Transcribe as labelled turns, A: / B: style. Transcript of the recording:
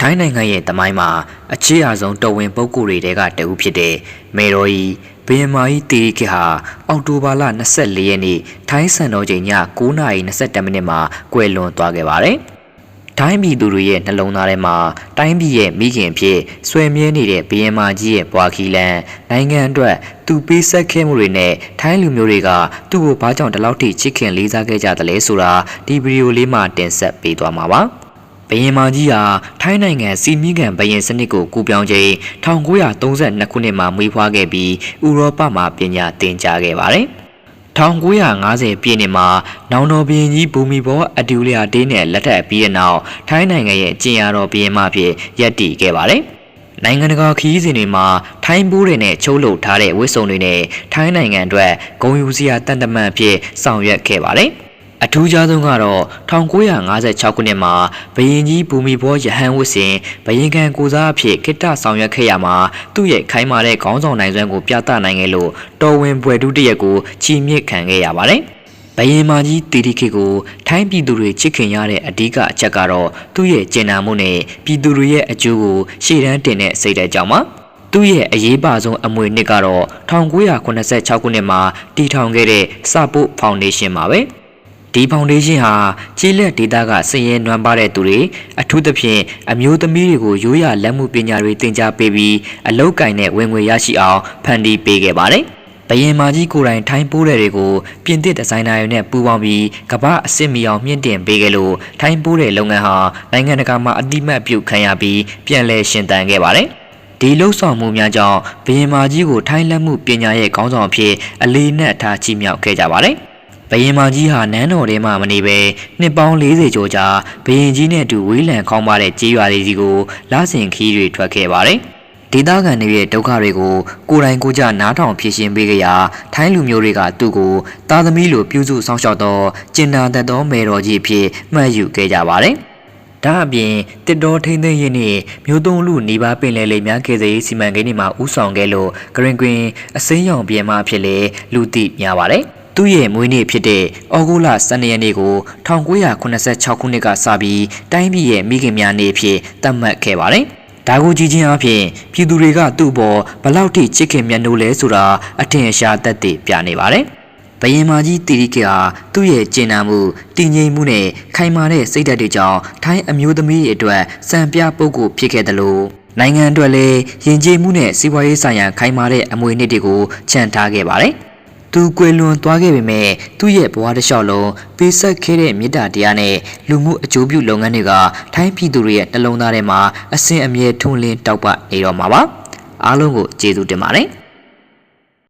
A: ထိုင်းနိုင်ငံရဲ့တမိုင်းမှာအခြေအဆုံးတော်ဝင်ပုဂ္ဂိုလ်တွေကတအူးဖြစ်တဲ့မေရိုဤဘယင်မာဤတီရီခေဟာအောက်တိုဘာလ24ရက်နေ့ထိုင်းစံတော်ချိန်ည9:22မိနစ်မှာကွယ်လွန်သွားခဲ့ပါတယ်။ထိုင်းပြည်သူတွေရဲ့နှလုံးသားထဲမှာတိုင်းပြည်ရဲ့မိခင်ဖြစ်ဆွေမြဲနေတဲ့ဘယင်မာကြီးရဲ့ဘွာခီလန်နိုင်ငံအတွက်သူပေးဆက်ခဲ့မှုတွေနဲ့ထိုင်းလူမျိုးတွေကသူ့ကိုဘာကြောင့်ဒီလောက်ထိချစ်ခင်လေးစားခဲ့ကြသလဲဆိုတာဒီဗီဒီယိုလေးမှာတင်ဆက်ပေးသွားမှာပါ။ ဘယင်မာကြီးဟာထိုင်းနိုင်ငံစီမီကန်ဘယင်စနစ်ကိုကူပြောင်းချိန်1932ခုနှစ်မှာမွေးဖွားခဲ့ပြီးဥရောပမှာပညာသင်ကြားခဲ့ပါတယ်။1950ပြည့်နှစ်မှာနောင်တော်ဘရင်ကြီးဘူမီဘောအဒူလျာတေးနဲ့လက်ထပ်ပြီးတဲ့နောက်ထိုင်းနိုင်ငံရဲ့ကျင်ရတော်ဘရင်မဖြစ်ရပ်တည်ခဲ့ပါတယ်။နိုင်ငံတကာခီးစဉ်တွေမှာထိုင်းဘိုးတွေနဲ့ချုပ်လုပ်ထားတဲ့ဝစ်စုံတွေနဲ့ထိုင်းနိုင်ငံအတွက်ဂုံယူစရာတန်တမန်ဖြစ်ဆောင်ရွက်ခဲ့ပါတယ်။ အထူးခြားဆုံးကတော့1956ခုနှစ်မှာဘယင်ကြီးဘူမီဘောရဟန်းဝတ်စဉ်ဘယင်ကန်ကိုစားအဖြစ်ကိတ္တဆောင်ရွက်ခဲ့ရမှာသူ့ရဲ့ခိုင်းမာတဲ့ခေါင်းဆောင်နိုင်စွမ်းကိုပြသနိုင်ခဲ့လို့တော်ဝင်ဘွယ်တူးတရက်ကိုချီးမြှင့်ခံခဲ့ရပါတယ်။ဘယင်မာကြီးတီတီခေကိုထိုင်းပြည်သူတွေချစ်ခင်ရတဲ့အဓိကအချက်ကတော့သူ့ရဲ့ကျင်နာမှုနဲ့ပြည်သူတွေရဲ့အကျိုးကိုရှေ့တန်းတင်တဲ့စိတ်ဓာတ်ကြောင့်ပါ။သူ့ရဲ့အရေးပါဆုံးအမွေနှစ်ကတော့1986ခုနှစ်မှာတည်ထောင်ခဲ့တဲ့စပုတ်ဖောင်ဒေးရှင်းပါပဲ။ ဒီဖောင်ဒေးရှင်းဟာကျေးလက်ဒေသကစည်ရင်နွမ်းပါတဲ့သူတွေအထူးသဖြင့်အမျိုးသမီးတွေကိုရိုးရာလက်မှုပညာတွေသင်ကြားပေးပြီးအလောက်ကင်နဲ့ဝင်ငွေရရှိအောင်ဖန်တီးပေးခဲ့ပါတယ်။ဘယင်မာကြီးကိုယ်တိုင်ထိုင်းပိုးတဲ့တွေကိုပြင်သစ်ဒီဇိုင်နာတွေနဲ့ပူးပေါင်းပြီးကမ္ဘာအစစ်မီအောင်မြင့်တင်ပေးခဲ့လို့ထိုင်းပိုးတဲ့လုပ်ငန်းဟာနိုင်ငံတကာမှာအတိမတ်ပြုခံရပြီးပြန်လည်ရှင်သန်ခဲ့ပါတယ်။ဒီလှုပ်ဆောင်မှုများကြောင့်ဘယင်မာကြီးကိုထိုင်းလက်မှုပညာရဲ့ခေါင်းဆောင်အဖြစ်အလေးနက်ထားချီးမြှောက်ခဲ့ကြပါတယ်။ ဘယင်မကြီးဟာနန်းတော်ထဲမှာမနေပဲနှစ်ပေါင်း40ကျော်ကြာဘယင်ကြီးနဲ့အတူဝေးလံခေါင်းပါတဲ့ကြေးရွာလေးစီကိုလာဆင်ခီးတွေထွက်ခဲ့ပါတယ်။ဒေသခံတွေရဲ့ဒုက္ခတွေကိုကိုယ်တိုင်ကိုယ်ကျနားထောင်ဖြေရှင်းပေးကြရာထိုင်းလူမျိုးတွေကသူ့ကိုသားသမီးလိုပြုစုဆောင်ရှောက်သောကျင်နာတတ်သောမေတော်ကြီးအဖြစ်မှတ်ယူခဲ့ကြပါတယ်။ဒါအပြင်တစ်တော်ထိမ့်သိမ်းရေးနဲ့မျိုးသုံးလူနေပါပင်လယ်လေးများကေစေးစီမံကိန်းတွေမှာဥဆောင်ခဲ့လို့ဂရင်ကွင်အစိမ်းရောင်ပြန်မဖြစ်လေလူသိများပါတယ်။ သူ့ရဲ့မွေးနေ့ဖြစ်တဲ့ဩဂုတ်လ12ရက်နေ့ကို1986ခုနှစ်ကစပြီးတိုင်းပြည်ရဲ့မိခင်များနေ့အဖြစ်သတ်မှတ်ခဲ့ပါတယ်။ဒါကိုကြည့်ချင်းအဖြစ်ပြည်သူတွေကသူ့ဘောဘလောက်ထိချစ်ခင်မြတ်နိုးလဲဆိုတာအထင်ရှားသက်သေပြနေပါတယ်။ဘယင်မာကြီးတီရီကဟာသူ့ရဲ့ကျင်နာမှုတည်ငြိမ်မှုနဲ့ခိုင်မာတဲ့စိတ်ဓာတ်တွေကြောင့်ထိုင်းအမျိုးသမီးတွေအတွက်စံပြပုဂ္ဂိုလ်ဖြစ်ခဲ့တယ်လို့နိုင်ငံအတွက်လည်းယဉ်ကျေးမှုနဲ့စီးပွားရေးဆိုင်ရာခိုင်မာတဲ့အမွေအနှစ်တွေကိုချန်ထားခဲ့ပါတယ်။ သူကွယ်လွန်သွားခဲ့ပေမဲ့သူ့ရဲ့ဘဝတစ်လျှောက်လုံးပေးဆက်ခဲ့တဲ့မေတ္တာတရားနဲ့လူမှုအကျိုးပြုလုပ်ငန်းတွေကထိုင်းပြည်သူတွေရဲ့နှလုံးသားထဲမှာအစဉ်အမြဲထွန်းလင်းတောက်ပနေတော့မှာပါအားလုံးကိုကျေးဇူးတင်ပါတယ်